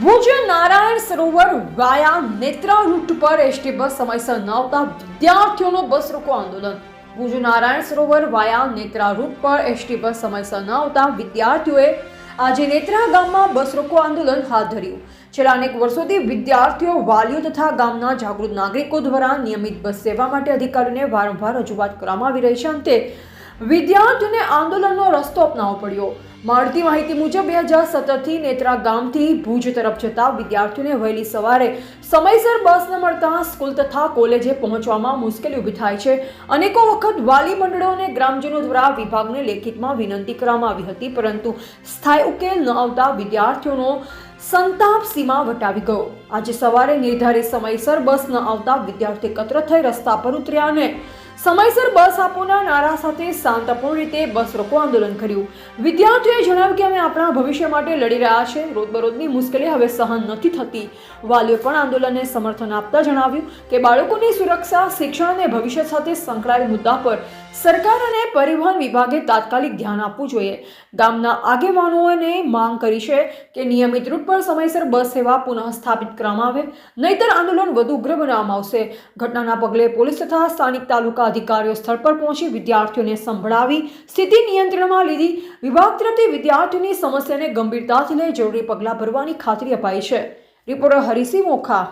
Bhuj Narayan Sarovar via Netra route પર ST bus સમયસર ન આવતા વિદ્યાર્થીઓનો બસ રોકો આંદોલન. ભુજ નારાયણ સરોવર વાયા નેત્રા રૂટ પર એસટી બસ સમયસર ન આવતા વિદ્યાર્થીઓએ આજે નેત્રા ગામમાં બસ રોકો આંદોલન હાથ ધર્યું. છેલ્લા અનેક વર્ષોથી વિદ્યાર્થીઓ, વાલીઓ તથા ગામના જાગૃત નાગરિકો દ્વારા નિયમિત બસ સેવા માટે અધિકારીઓને વારંવાર રજૂઆત કરવામાં આવી રહી છે. અંતે વિદ્યાર્થીઓને આંદોલનનો રસ્તો અપનાવવો પડ્યો. મળતી માહિતી મુજબ બે હજાર સત્તરથી નેત્રા ગામથી ભુજ તરફ જતા વિદ્યાર્થીઓને વહેલી સવારે સમયસર બસ ન મળતા સ્કૂલ તથા કોલેજે પહોંચવામાં મુશ્કેલી ઊભી થાય છે. અનેકો વખત વાલી મંડળો અને ગ્રામજનો દ્વારા વિભાગને લેખિતમાં વિનંતી કરવામાં આવી હતી, પરંતુ સ્થાયી ઉકેલ ન આવતા વિદ્યાર્થીઓનો સંતાપ સીમા વટાવી ગયો. આજે સવારે નિર્ધારિત સમયસર બસ ન આવતા વિદ્યાર્થી એકત્ર થઈ રસ્તા પર ઉતર્યા અને સમયસર બસ આપોના નારા સાથે શાંતપૂર્ણ રીતે બસ રોકો આંદોલન કર્યું. વિદ્યાર્થીઓએ જણાવ્યું કે અમે આપણા ભવિષ્ય માટે લડી રહ્યા છે. રોજબરોજની મુશ્કેલી હવે સહન નથી થતી. વાલીઓ પણ આંદોલનને સમર્થન આપતા જણાવ્યું કે બાળકોની સુરક્ષા, શિક્ષણ અને ભવિષ્ય સાથે સંકળાયેલ મુદ્દા પર સરકાર અને પરિવહન વિભાગે તાત્કાલિક ધ્યાન આપવું જોઈએ. ગામના આગેવાનોએ માંગ કરી છે કે નિયમિત રૂટ પર સમયસર બસ સેવા પુનઃ સ્થાપિત કરવામાં આવે, નહીતર આંદોલન વધુ ઉગ્ર બનાવવામાં આવશે. ઘટનાના પગલે પોલીસ તથા સ્થાનિક તાલુકા અધિકારીઓ સ્થળ પર પહોંચી વિદ્યાર્થીઓને સંભળાવી સ્થિતિ નિયંત્રણમાં લીધી. વિભાગ તરફથી વિદ્યાર્થીઓની સમસ્યાને ગંભીરતાથી લઈ જરૂરી પગલાં ભરવાની ખાતરી અપાઈ છે. રિપોર્ટર હરિસિંહ મોખા